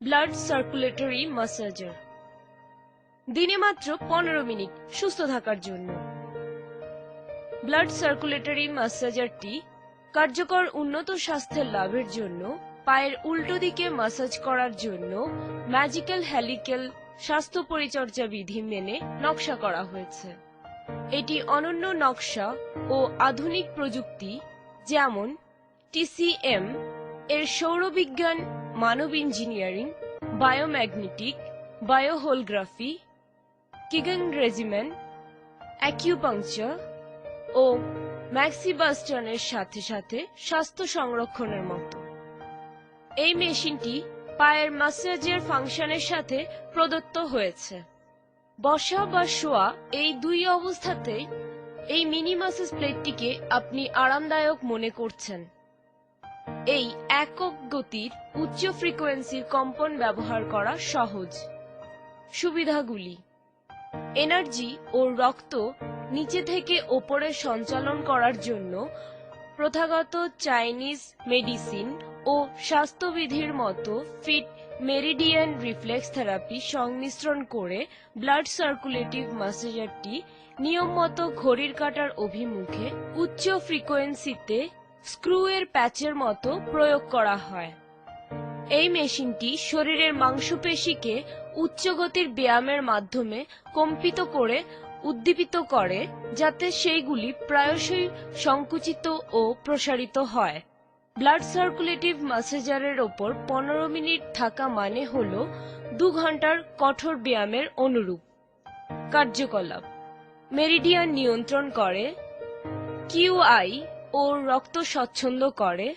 Blood circulatory massager দিনে মাত্র পনেরো মিনিট সুস্থ থাকার জন্য। ব্লাড সার্কুলেটরি ম্যাসাজারটি কার্যকর উন্নত স্বাস্থ্যের লাভের জন্য, পায়ের উল্টো দিকে ম্যাসাজ করার জন্য ম্যাজিক্যাল হ্যালিক্যাল স্বাস্থ্য পরিচর্যা বিধি মেনে নকশা করা হয়েছে। এটি অনন্য নকশা ও আধুনিক প্রযুক্তি, যেমন টিসিএম এর সৌরবিজ্ঞান মানব ইঞ্জিনিয়ারিং, বায়োম্যাগনেটিক, বায়োহোলগ্রাফি কিগন রেজিমেন অ্যাকিউপাংচার ও ম্যাক্সিবাস্টনের সাথে সাথে স্বাস্থ্য সংরক্ষণের মতো। এই মেশিনটি পায়ের ম্যাসাজের ফাংশনের সাথে প্রদত্ত হয়েছে। বসা বা শোয়া এই দুই অবস্থাতেই এই মিনি ম্যাসাজ প্লেটটিকে আপনি আরামদায়ক মনে করছেন। এই একক গতির উচ্চ ফ্রিকোয়েন্সির কম্পন ব্যবহার করা সহজ। সুবিধাগুলি। এনার্জি ও রক্ত নিচে থেকে ওপরে সঞ্চালন করার জন্য প্রথাগত চাইনিজ মেডিসিন ও স্বাস্থ্যবিধির মতো ফিট মেরিডিয়ান রিফ্লেক্স থেরাপি সংমিশ্রণ করে ব্লাড সার্কুলেটিভ ম্যাসেজারটি নিয়ম মতো ঘড়ির কাটার অভিমুখে উচ্চ ফ্রিকোয়েন্সিতে স্ক্রু এর প্যাচের মতো প্রয়োগ করা হয়। এই মেশিনটি শরীরের মাংসপেশিকে উচ্চ গতির ব্যায়ামের মাধ্যমে কম্পিত করে উদ্দীপিত করে, যাতে সেইগুলি প্রায়শই সংকুচিত ও প্রসারিত হয়। ব্লাড সার্কুলেটিভ ম্যাসেজারের ওপর পনেরো মিনিট থাকা মানে হল দু ঘণ্টার কঠোর ব্যায়ামের অনুরূপ। কার্যকলাপ। মেরিডিয়ান নিয়ন্ত্রণ করে। কিউআই ও রক্ত স্বচ্ছন্দ করে।